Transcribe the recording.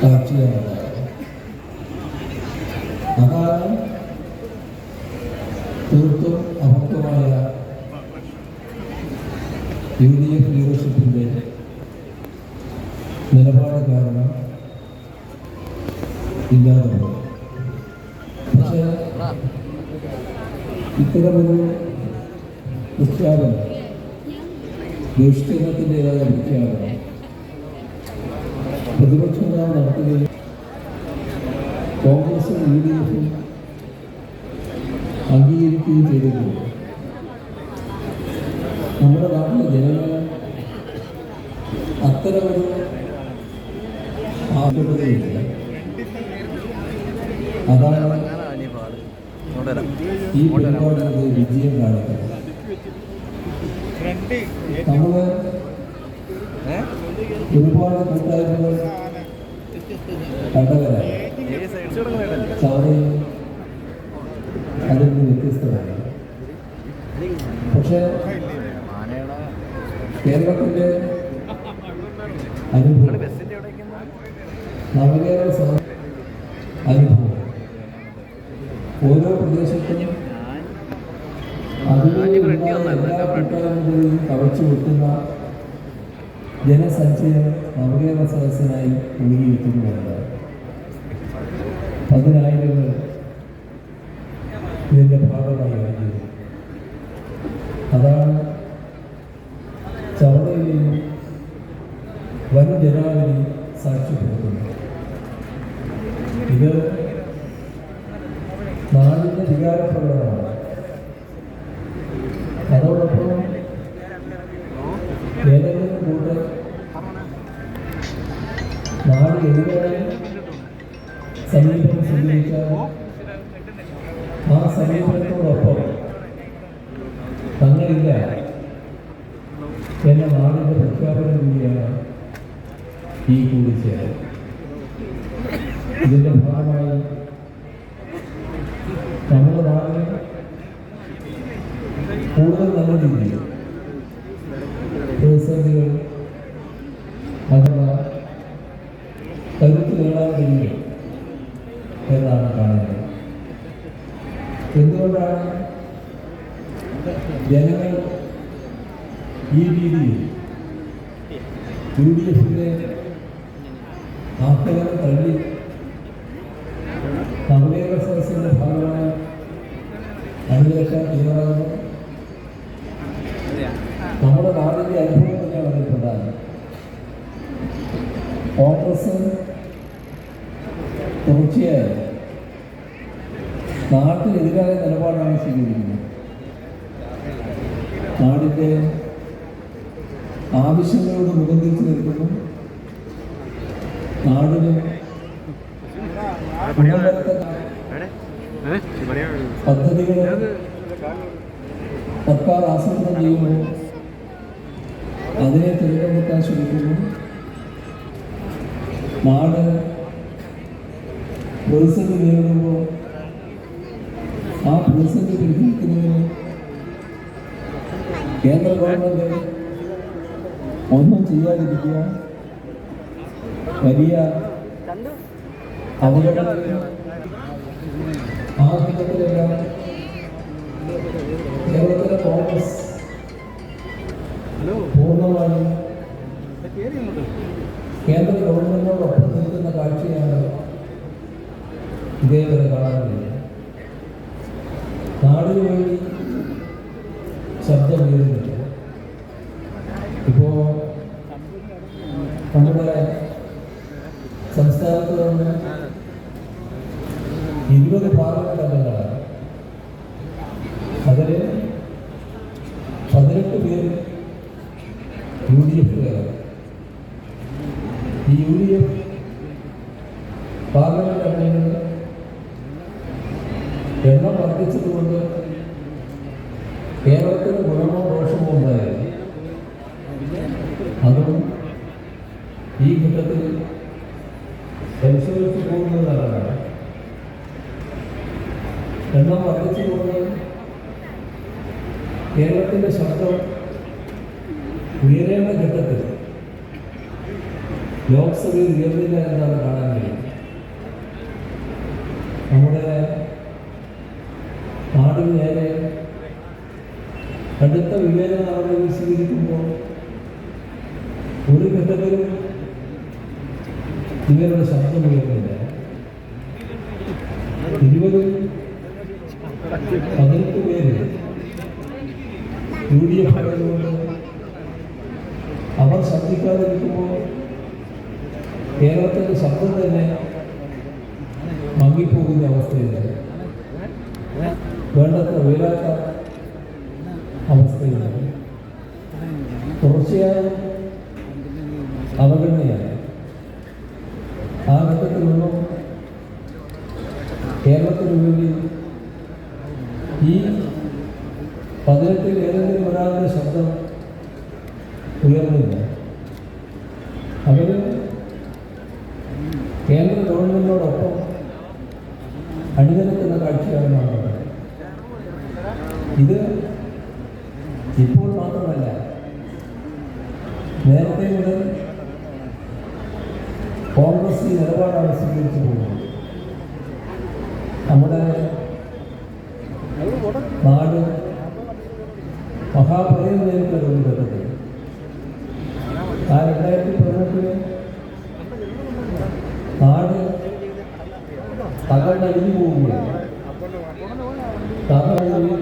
കാഴ്ചയാണ് അതാണ് തീർത്തും അഭക്തമായ യു ഡി എഫ് ലീഡർഷിപ്പിന്റെ നിലപാട് കാരണം ഇല്ലാതെ. പക്ഷേ ഇത്തരമൊരു പ്രഖ്യാപനം ദുഷ്കരണത്തിന്റെതായ പ്രഖ്യാപനം പ്രതിപക്ഷ നേതാവ് നടത്തുകയും കോൺഗ്രസും യു ഡി എഫും അംഗീകരിക്കുകയും ചെയ്തിട്ടുണ്ട് നമ്മുടെ നാട്ടിലെ ജനങ്ങൾ അത്തരമൊരു ആവശ്യപ്പെടുകയില്ല അതാണ് ഈ പരിപാടിയുടെ വിജയം കാണിക്കുന്നത് നമ്മൾ ഒരുപാട് കൂട്ടായ്മകൾ കണ്ടവരാണ്. ചവറയും അതിൽ നിന്ന് വ്യത്യസ്തമാണ് പക്ഷേ കേരളത്തിന്റെ അനുഭവം നവകേരള അനുഭവം ഓരോ പ്രദേശത്തിനും അതിലൂടെ എല്ലാ കൂട്ടായ്മകളെയും കവച്ചു വെക്കുന്ന ജനസഞ്ചയം നവകേരള സദസ്സിനായി ഒഴുകിയിരിക്കുന്നുണ്ട് പതിനായിരങ്ങൾ ഇതിന്റെ ഭാഗമായി വന്നത് അതാണ് ചവറയിലെയും വൻ ജനാവലി സാക്ഷ്യപ്പെടുത്തുന്നത്. ഇത് നാടിന്റെ വികാരപ്രകടനമാണ്. അതോടൊപ്പം സ്വീകരിച്ചാൽ ആ സമീപനത്തോടൊപ്പം തങ്ങളില്ല. എന്ന നാടിന്റെ പ്രഖ്യാപനം കൂടിയാണ് ഈ കൂടിച്ചേരൽ ഇതിന്റെ ഭാഗമായി നമ്മുടെ നാടിനെ കൂടുതൽ നല്ല രീതിയിൽ പ്രതിസന്ധികൾ അഥവാ കരുത്ത് നേടാൻ കഴിയും എന്നാണ് കാണുന്നത് എന്തുകൊണ്ടാണ് ജനങ്ങൾ ഈ രീതിയിൽ യു ഡി എഫിന്റെ ആഹ്വാനം തള്ളി നവകേരള സദസ്സിന്റെ ഭാഗമായി അണിനിരക്കാൻ തയ്യാറാകുന്നു. നമ്മുടെ നാടിന്റെ അനുഭവം തന്നെ അതിൽ പ്രധാനം. കോൺഗ്രസ് തുടർച്ചയായി നാട്ടിനെതിരായ നിലപാടാണ് സ്വീകരിക്കുന്നത്. നാടിന്റെ ആവശ്യങ്ങളോട് മുഖം തിരിച്ചു നിൽക്കുന്നു നാടിന് പദ്ധതികൾ സർക്കാർ ആസൂത്രണം ചെയ്യുമ്പോൾ അതിനെ തിരഞ്ഞെടുക്കാൻ ശ്രമിക്കുന്നു നാട് പ്രതിസന്ധി നേരിടുമ്പോൾ ആ പ്രതിസന്ധി പരിഹരിക്കുന്നതിന് കേന്ദ്ര ഗവൺമെന്റ് ഒന്നും ചെയ്യാതിരിക്കുക വലിയ പൂർണമായും കേന്ദ്ര ഗവൺമെന്റിനോടൊപ്പം നിൽക്കുന്ന കാഴ്ചയാണ് ഇതേവരെ കാണാൻ നാടിനു വേണ്ടി ഇപ്പോ നമ്മുടെ സംസ്ഥാനത്ത് നിന്ന് ഇരുപത് പാർലമെന്റ് അംഗങ്ങളാണ് അതിൽ പതിനെട്ട് പേര് യു ഡി എഫുകാരാണ് ഈ യു ഡി എഫ് അംഗങ്ങൾ എണ്ണം വർദ്ധിച്ചതുകൊണ്ട് കേരളത്തിന് ഗുണമോ ദോഷമോ ഉണ്ടായിരുന്നു അതും ഈ ഘട്ടത്തിൽ പരിശോധിച്ചു പോകുന്നതാണ് എണ്ണം വർദ്ധിച്ചതുകൊണ്ട് കേരളത്തിന്റെ ശബ്ദം ഉയരേണ്ട ഘട്ടത്തിൽ ലോക്സഭയിൽ ഉയർന്നില്ല എന്നാണ് കാണാൻ കഴിയും നമ്മുടെ നാടിന് നേരെ കടുത്ത വിവേചന നടപടികൾ സ്വീകരിക്കുമ്പോൾ ഒരു ഘട്ടത്തിലും ഇവരുടെ ശബ്ദം ഉയർന്നില്ല ഇരുപത് പതിനെട്ട് പേര് യു ഡി എഫ് ആയതുകൊണ്ട് അവർ ശബ്ദിക്കാതിരിക്കുമ്പോൾ കേരളത്തിന്റെ ശബ്ദം തന്നെ മങ്ങിപ്പോകുന്ന അവസ്ഥയില്ല വേണ്ടത്ര ഉയരാത്ത അവസ്ഥയിലാണ്. തുടർച്ചയായ അവഗണനയാണ്. ആ ഘട്ടത്തിൽ നിന്നും കേരളത്തിന് വേണ്ടി ഈ പതിനെട്ടിൽ ഏതെങ്കിലും ഒരാളുടെ ശബ്ദം ഉയർന്നില്ല. അവർ കേന്ദ്ര ഗവൺമെന്റിനോടൊപ്പം അണിനിരക്കുന്ന കാഴ്ചയാണ് കാണുന്നത് ഇത് ഇപ്പോൾ മാത്രമല്ല നേരത്തെ മുതൽ കോൺഗ്രസ് ഈ നിലപാടാണ് സ്വീകരിച്ചു പോകുന്നത്. നമ്മുടെ നാട് മഹാപ്രയം നേരിട്ട ഒരു ഘട്ടത്തിൽ ആ രണ്ടായിരത്തി പതിനെട്ടിന് നാട് തകർന്നടിഞ്ഞു പോകുമ്പോൾ തകർന്നടിഞ്ഞു